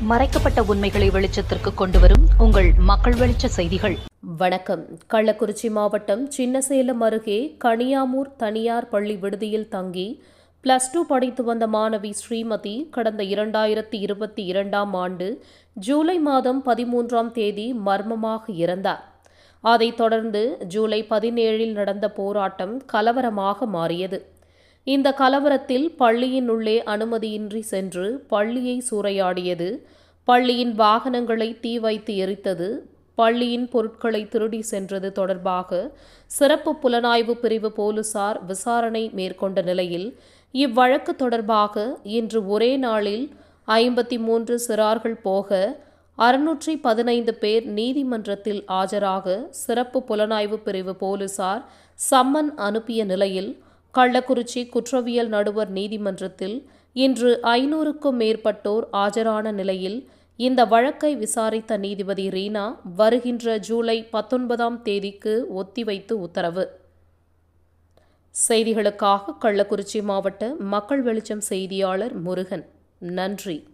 மறைக்கப்பட்ட உண்மைகளை வெளிச்சத்திற்கு கொண்டுவரும் உங்கள் மக்கள் வெளிச்ச செய்திகள். வணக்கம். கள்ளக்குறிச்சி மாவட்டம் சின்னசேலம் அருகே கனியாமூர் தனியார் பள்ளி விடுதியில் தங்கி பிளஸ் டூ படித்து வந்த மாணவி ஸ்ரீமதி கடந்த இரண்டாயிரத்தி இருபத்தி இரண்டாம் ஆண்டு ஜூலை மாதம் பதிமூன்றாம் தேதி மர்மமாக இறந்தார். அதைத் தொடர்ந்து ஜூலை பதினேழில் நடந்த போராட்டம் கலவரமாக மாறியது. இந்த கலவரத்தில் பள்ளியின் உள்ளே அனுமதியின்றி சென்று பள்ளியை சூறையாடியது. பள்ளியின் வாகனங்களை தீ வைத்து எரித்தது. பள்ளியின் பொருட்களை திருடி சென்றது தொடர்பாக சிறப்பு புலனாய்வு பிரிவு போலீசார் விசாரணை மேற்கொண்ட நிலையில் இவ்வழக்கு தொடர்பாக இன்று ஒரே நாளில் ஐம்பத்தி மூன்று சிறார்கள் போக அறுநூற்றி பதினைந்து பேர் நீதிமன்றத்தில் ஆஜராக சிறப்பு புலனாய்வு பிரிவு போலீசார் சம்மன் அனுப்பிய நிலையில் கள்ளக்குறிச்சி குற்றவியல் நடுவர் நீதிமன்றத்தில் இன்று ஐநூறுக்கும் மேற்பட்டோர் ஆஜரான நிலையில் இந்த வழக்கை விசாரித்த நீதிபதி ரீனா வருகின்ற ஜூலை பத்தொன்பதாம் தேதிக்கு ஒத்திவைத்து உத்தரவு. செய்திகளுக்காக கள்ளக்குறிச்சி மாவட்ட மக்கள் வெளிச்சம் செய்தியாளர் முருகன். நன்றி.